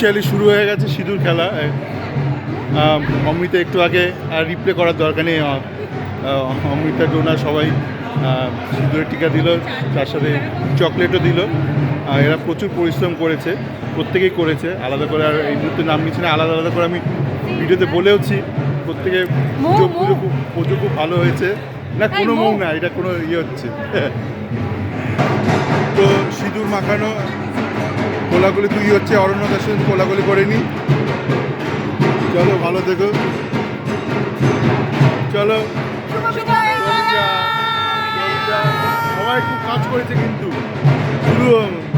Officially শুরু হয়ে গেছে সিঁদুর খেলা। অমৃতা একটু আগে আর রিপ্লে করার দরকার নেই। অমৃতা ডোনা সবাই সিঁদুরের টিকা দিল তার সাথে চকলেটও দিল। এরা প্রচুর পরিশ্রম করেছে প্রত্যেকেই করেছে। আলাদা করে আর এই মুহূর্তে নাম নিচ্ছে না আলাদা আলাদা করে আমি ভিডিওতে বলেওছি। প্রত্যেকে পুজো পুজো খুব পুজো খুব ভালো হয়েছে। না কোনো মৌ। মৌ না এটা কোনো ইয়ে হচ্ছে। তো সিঁদুর মাখানো কোলাগুলি তুই হচ্ছে অরণ্য দাসের কোলাগুলি করে নি চলো ভালো থেকো। চলো। সবাই খুব কাজ করেছে কিন্তু। শুধু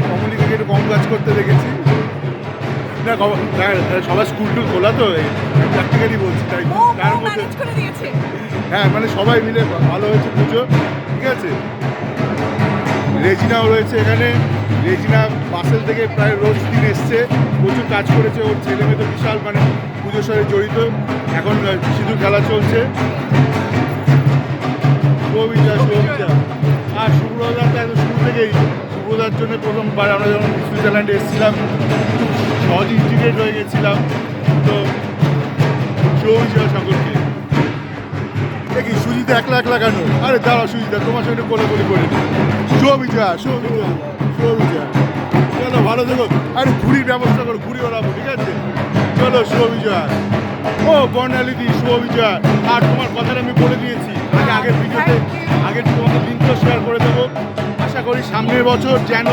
কমলিকাকে একটু কম কাজ করতে দেখেছি। না সবার স্কুল টুল খোলা তো প্র্যাকটিক্যালি বলছি তাই তার মধ্যে হ্যাঁ মানে সবাই মিলে ভালো হয়েছে পুজো ঠিক আছে? রেজিনাও রয়েছে এখানে। রেজিনা পার্সেল থেকে প্রায় রোজ দিন এসছে। প্রচুর কাজ করেছে, ওর ছেলে মেয়ে তো বিশাল মানে পুজোর সাথে জড়িত। এখন সিঁদুর খেলা চলছে। শুভবিজয় শুভবিজয় আর শুভ্রদার তো একদম শুরু থেকেই। শুভ্রদার জন্য প্রথমবার আমরা যখন সুইজারল্যান্ডে এসেছিলাম সহজ ইন্টিগ্রেট হয়ে গেছিলাম। তো শুভবিজয় সকলকে দেখি সুজিতা একলা একলা কেন? আরে দাঁড়াও সুজিতা তোমার সঙ্গে কোলে কোলে করে। বিজয়া শুভ বিজয়া চলো ভালো থেকো। আরে ঘুড়ির ব্যবস্থা করো ঘুড়ি ওড়াবো ঠিক আছে? চলো বিজয়া ও বর্ণালী দি শুভ বিজয়া আর তোমার কথাটা আমি বলে দিয়েছি। আগে আগের ভিডিওতে আগের তোমাকে লিঙ্কও শেয়ার করে দেবো। আশা করি সামনের বছর যেন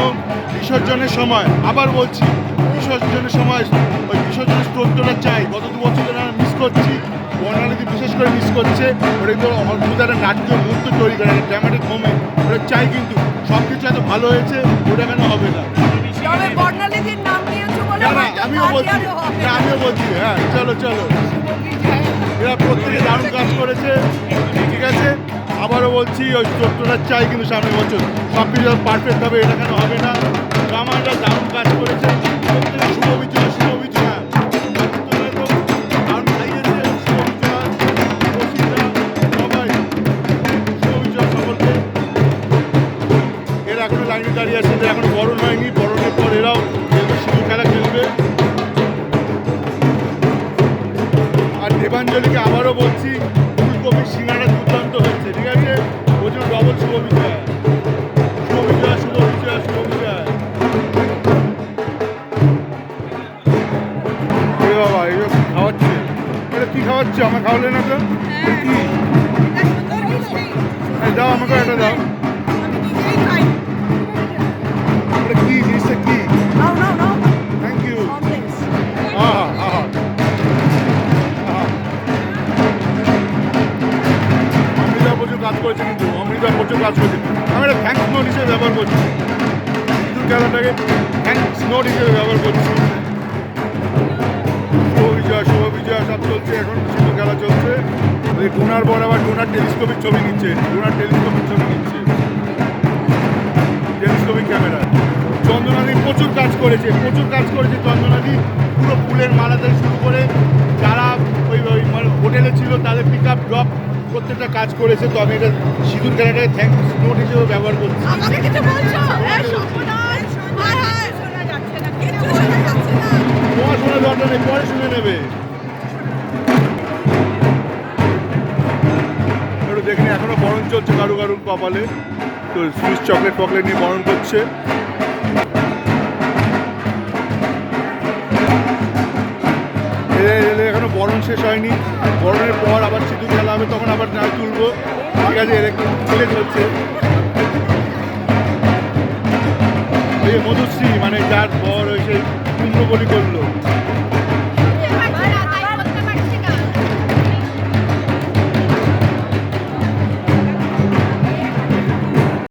বিসর্জনের সময় আবার বলছি বিসর্জনের সময় ওই বিসর্জনের স্তোত্রটা চাই। গত দু বছর করে মিস করছে। ওটা কিন্তু অদ্ভুত একটা নাট্য মুহূর্ত তৈরি করে একটা ড্রামাটিক মোমেন্ট ওটা চাই কিন্তু সব কিছু এত ভালো হয়েছে ওটা কেন হবে না? আমিও বলছি আমিও বলছি হ্যাঁ চলো চলো। এরা প্রত্যেকে দারুণ কাজ করেছে ঠিক আছে? আবারও বলছি ওই চোদ্দটা চাই কিন্তু সামনের বছর। সব কিছু পারফেক্ট হবে এটা কেন হবে না? আবারও বলছি ফুলকপির সিঙ্গারা দুর্দান্ত হয়েছে ঠিক আছে? প্রচুর জন্য ডবল শুভ বিজয়। শুভ বিজয় শুভ বিজয় শুভ বিজয়। বাবা এগুলো কি খাওয়াচ্ছে? এটা কি খাওয়াচ্ছে? আমার খাওয়ালে না তো? কি মিষ্টি। এই দাও আমাকে এটা দাও। করেছে কিন্তু অমৃতা প্রচুর কাজ করেছে আমি এটা থ্যাংকস নোট হিসেবে ব্যবহার করছি। সিঁদুর খেলাটাকে থ্যাংকস নোট হিসেবে ব্যবহার করছি। বিজয়, শুভ বিজয়, সব চলছে, এখন সিঁদুর খেলা চলছে। ওই ডোনার বর আবার ডোনার টেলিস্কোপিক ছবি নিচ্ছে ডোনার টেলিস্কোপিক ছবি নিচ্ছে। Telescopic camera. চন্দনাদি প্রচুর কাজ করেছে, প্রচুর কাজ করেছে চন্দনাদি। পুরো ফুলের মালা থেকে শুরু করে যারা ওই ওই মানে হোটেলে ছিল, তাদের পিক আপ ড্রপ প্রত্যেকটা কাজ করেছে তো আমি এটা সিঁদুর খেলাটাকে থ্যাংকস নোট হিসেবে ব্যবহার করছি আমাকে কিছু বলছো? এই সর্বনাশ। হায় হায়, শোনা যাচ্ছে না। কিচ্ছু শোনা যাচ্ছে না। তোমার শোনা দরকার নেই পরে শুনে নেবে একটু দেখে এখনও বরণ চলছে কারু কারুর কপালে তো সুইচ চকলেট ফকলেট নিয়ে বরণ করছে এখনও শেষ হয়নি। গরমের পর আবার সিঁদুর খেলা হবে, তখন আবার না তুলবো। ঠিক আছে এরকম ছেলে চলছে। মধুশ্রী মানে যার বর হয়েছে কুম্ভ বলি করল।